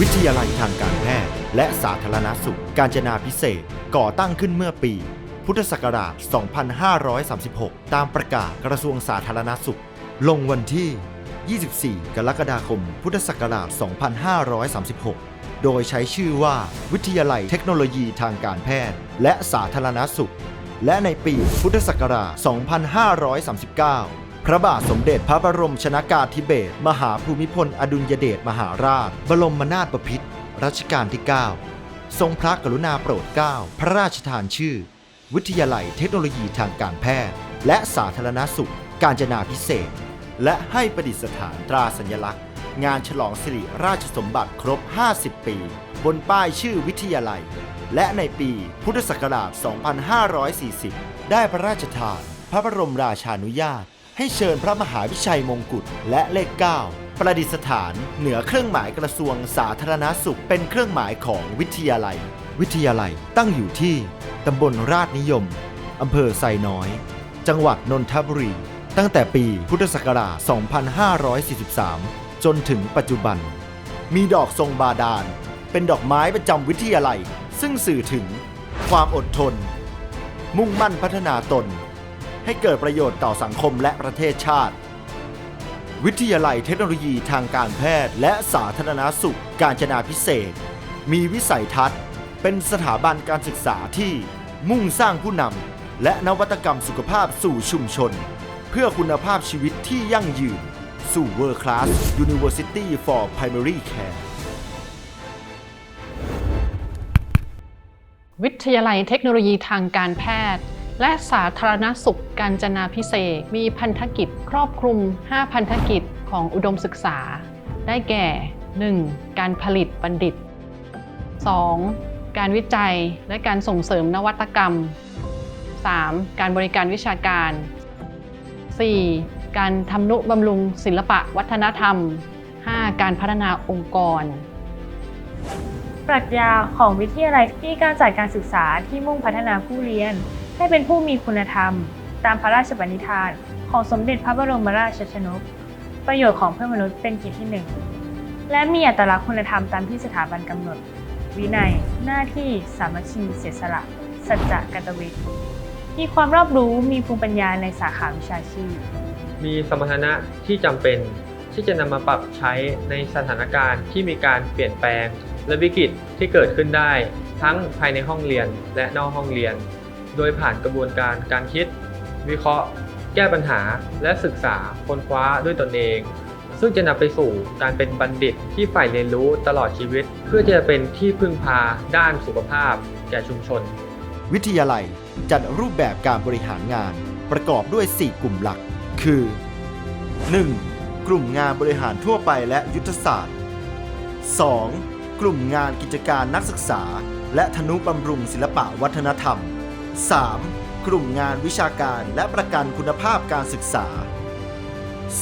วิทยาลัยทางการแพทย์และสาธารณสุข การจนาพิเศษกก่อตั้งขึ้นเมื่อปี พุทธศักราช 2536 ตามประกาศกระทรวงสาธารณสุข ลงวันที่ 24 กรกฎาคม พุทธศักราช 2536 โดยใช้ชื่อว่าวิทยาลัยเทคโนโลยีทางการแพทย์ และสาธารณสุข และในปีพุทธศักราช 2539 พระบาทสมเด็จพระบรมชนากาธิเบศรมหาภูมิพล อดุลยเดชมหาราช บรมนาถบพิตรรัชกาลที่ 9 ทรงพระกรุณาโปรดเกล้าพระราชทานชื่อ วิทยาลัยเทคโนโลยีทางการแพทย์ และสาธารณสุข การจนาพิเศษ และให้ประดิษฐานตราสัญลักษณ์ งานฉลองสิริราชสมบัติครบ 50 ปี บนป้ายชื่อวิทยาลัย และในปีพุทธศักราช 2540 ได้พระราชทาน พระบรมราชานุญาต ให้เชิญพระมหาวิชัยมงกุฎและเลข 9 ประดิษฐาน เหนือเครื่องหมายกระทรวงสาธารณสุข เป็นเครื่องหมายของวิทยาลัย วิทยาลัยตั้งอยู่ที่ตำบลราชนิยมอำเภอไซน้อย จังหวัดนนทบุรี ตั้งแต่ปีพุทธศักราช 2543 จนถึงปัจจุบัน มีดอกทรงบาดาล เป็นดอกไม้ประจำวิทยาลัย ซึ่งสื่อถึงความอดทน มุ่งมั่นพัฒนาตน ให้เกิดประโยชน์ต่อสังคมและประเทศชาติ วิทยาลัยเทคโนโลยีทางการแพทย์และสาธารณสุขการจนาพิเศษ มีวิสัยทัศน์ เป็นสถาบันการศึกษาที่มุ่งสร้างผู้นำและนวัตกรรมสุขภาพสู่ชุมชน เพื่อคุณภาพชีวิตที่ยั่งยืน สู่ World Class University for Primary Care วิทยาลัยเทคโนโลยีทางการแพทย์ และสาธารณสุขการจนาพิเศษมีพันธกิจครอบคลุม 5 พันธกิจของอุดมศึกษา ได้แก่ 1. การผลิตบัณฑิต 2. การวิจัยและการส่งเสริมนวัตกรรม 3. การบริการวิชาการ 4. การทำนุบำรุงศิลปะวัฒนธรรม 5. การพัฒนาองค์กร ปรัชญาของวิทยาลัยมีการจัดการศึกษาที่มุ่งพัฒนาผู้เรียน ให้เป็นผู้มีคุณธรรม ตามพระราชบัญญัติของสมเด็จพระบรมราชชนก ประโยชน์ของเพื่อนมนุษย์เป็นกิจที่หนึ่งและมีอัตลักษณ์คุณธรรมตามที่สถาบันกำหนด วินัย หน้าที่สามัคคีเสียสละ สัจจะกตวิทมีความรอบรู้มีภูมิปัญญาในสาขาวิชาชีพ มีสมรรถนะที่จำเป็นที่จะนำมาปรับใช้ในสถานการณ์ที่มีการเปลี่ยนแปลง และวิกฤตที่เกิดขึ้นได้ ทั้งภายในห้องเรียนและนอกห้องเรียน โดยผ่านกระบวนการการคิด วิเคราะห์ แก้ปัญหา และศึกษาค้นคว้าด้วยตนเอง ซึ่งจะนำไปสู่การเป็นบัณฑิตที่ใฝ่เรียนรู้ตลอดชีวิต เพื่อจะเป็นที่พึ่งพาด้านสุขภาพ แก่ชุมชน วิทยาลัยจัดรูปแบบการบริหารงาน ประกอบด้วย 4 กลุ่มหลัก คือ 1. กลุ่มงานบริหารทั่วไปและยุทธศาสตร์ 2. กลุ่มงานกิจการนักศึกษา และธนุบำรุงศิลปะวัฒนธรรม 3. กลุ่มงานวิชาการและประกันคุณภาพการศึกษา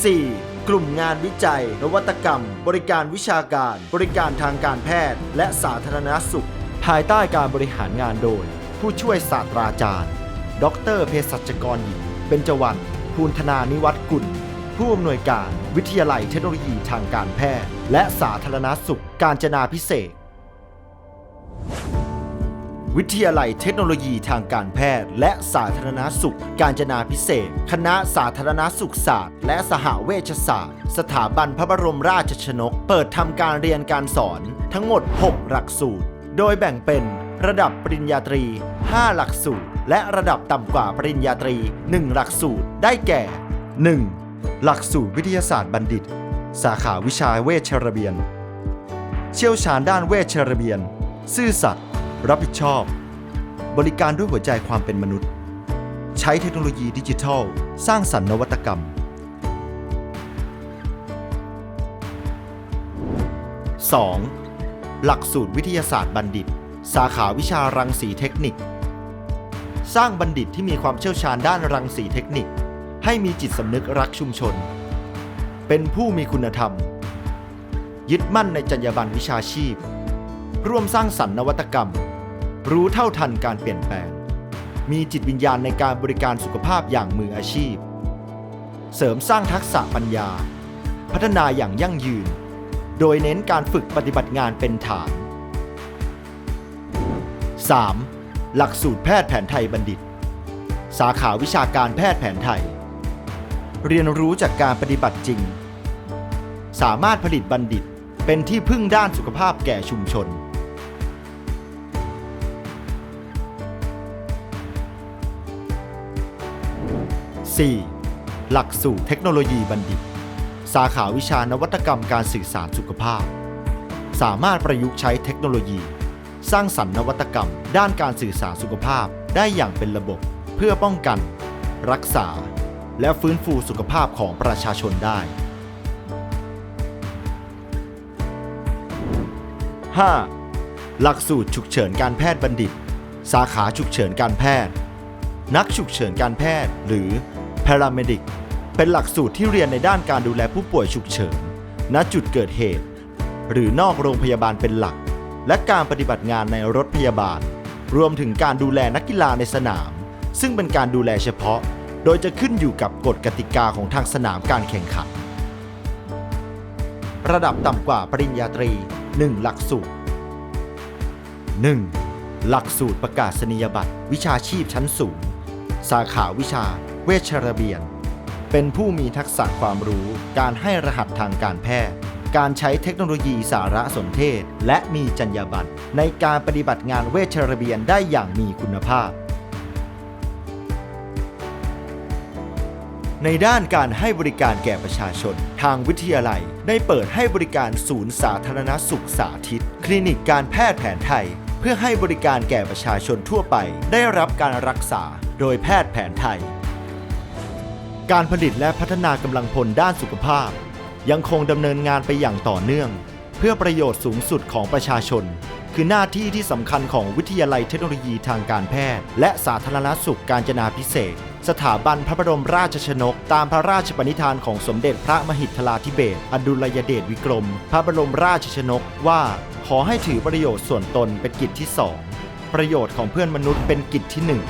4. กลุ่มงานวิจัย นวัตกรรม บริการวิชาการ บริการทางการแพทย์ และสาธารณสุข ภายใต้การบริหารงานโดย ผู้ช่วยศาสตราจารย์ ดรเภสัชกรหญิงเบญจวรรณภูลธนานิวัฒกุล ผู้อำนวยการวิทยาลัยเทคโนโลยีทางการแพทย์ และสาธารณสุข การจนาพิเศษ วิทยาลัยเทคโนโลยีทางการแพทย์ และสาธารณสุข การจนาพิเศษ คณะสาธารณสุขศาสตร์ และสหเวชศาสตร์ สถาบันพระบรมราชชนก เปิดทำการเรียนการสอนทั้งหมด 6 หลักสูตร โดยแบ่งเป็นระดับปริญญาตรี 5 หลักสูตร และระดับต่ำกว่าปริญญาตรี 1 หลักสูตร ได้แก่ 1. หลักสูตรวิทยาศาสตร์บัณฑิต สาขาวิชาเวชระเบียน เชี่ยวชาญด้านเวชระเบียน ซื่อสัตย์ รับผิดชอบ บริการด้วยหัวใจความเป็นมนุษย์ ใช้เทคโนโลยีดิจิทัล สร้างสรรค์นวัตกรรม 2. หลักสูตรวิทยาศาสตร์บัณฑิต สาขาวิชารังสีเทคนิค สร้างบัณฑิตที่มีความเชี่ยวชาญด้านรังสีเทคนิค ให้มีจิตสำนึกรักชุมชน เป็นผู้มีคุณธรรม ยึดมั่นในจรรยาบรรณวิชาชีพ ร่วมสร้างสรรค์นวัตกรรม รู้เท่าทันการเปลี่ยนแปลง มีจิตวิญญาณในการบริการสุขภาพอย่างมืออาชีพ เสริมสร้างทักษะปัญญา พัฒนาอย่างยั่งยืน โดยเน้นการฝึกปฏิบัติงานเป็นฐาน 3. หลักสูตรแพทย์แผนไทยบัณฑิต สาขาวิชาการแพทย์แผนไทย เรียนรู้จากการปฏิบัติจริง สามารถผลิตบัณฑิตเป็นที่พึ่งด้านสุขภาพแก่ชุมชน 4. หลักสูตรเทคโนโลยีบัณฑิต สาขาวิชานวัตกรรมการสื่อสารสุขภาพ สามารถประยุกต์ใช้เทคโนโลยี สร้างสรรค์นวัตกรรม ด้านการสื่อสารสุขภาพได้อย่างเป็นระบบ เพื่อป้องกัน รักษา และฟื้นฟูสุขภาพของประชาชนได้ 5. หลักสูตรฉุกเฉินการแพทย์บัณฑิต สาขาฉุกเฉินการแพทย์ นักฉุกเฉินการแพทย์หรือ Paramedic เป็นหลักสูตรที่เรียนในด้านการดูแลผู้ป่วยฉุกเฉิน ณ จุดเกิดเหตุ หรือนอกโรงพยาบาลเป็นหลัก และการปฏิบัติงานในรถพยาบาล รวมถึงการดูแลนักกีฬาในสนาม ซึ่งเป็นการดูแลเฉพาะ โดยจะขึ้นอยู่กับกฎกติกาของทางสนามการแข่งขัน ระดับต่ำกว่าปริญญาตรี 1 หลักสูตร 1. หลักสูตรประกาศนียบัตร วิชาชีพชั้นสูง สาขาวิชา เวชระเบียน เป็นผู้มีทักษะความรู้การให้รหัสทางการแพทย์ การใช้เทคโนโลยีสารสนเทศ และมีจรรยาบรรณในการปฏิบัติงานเวชระเบียนได้อย่างมีคุณภาพ ในด้านการให้บริการแก่ประชาชน ทางวิทยาลัยได้เปิดให้บริการศูนย์สาธารณสุขสาธิต คลินิกการแพทย์แผนไทยเพื่อให้บริการแก่ประชาชนทั่วไป ได้รับการรักษาโดยแพทย์แผนไทย การผลิตและพัฒนากำลังพลด้านสุขภาพ ยังคงดำเนินงานไปอย่างต่อเนื่อง เพื่อประโยชน์สูงสุดของประชาชน คือหน้าที่ที่สำคัญของวิทยาลัยเทคโนโลยีทางการแพทย์ และสาธารณสุขการจนาพิเศษ สถาบันพระบรมราชชนก ตามพระราชปณิธานของสมเด็จพระมหิทลาธิเบศอดุลยเดชวิกรม พระบรมราชชนกว่า ขอให้ถือประโยชน์ส่วนตนเป็นกิจที่สองประโยชน์ของเพื่อนมนุษย์เป็นกิจที่หนึ่ง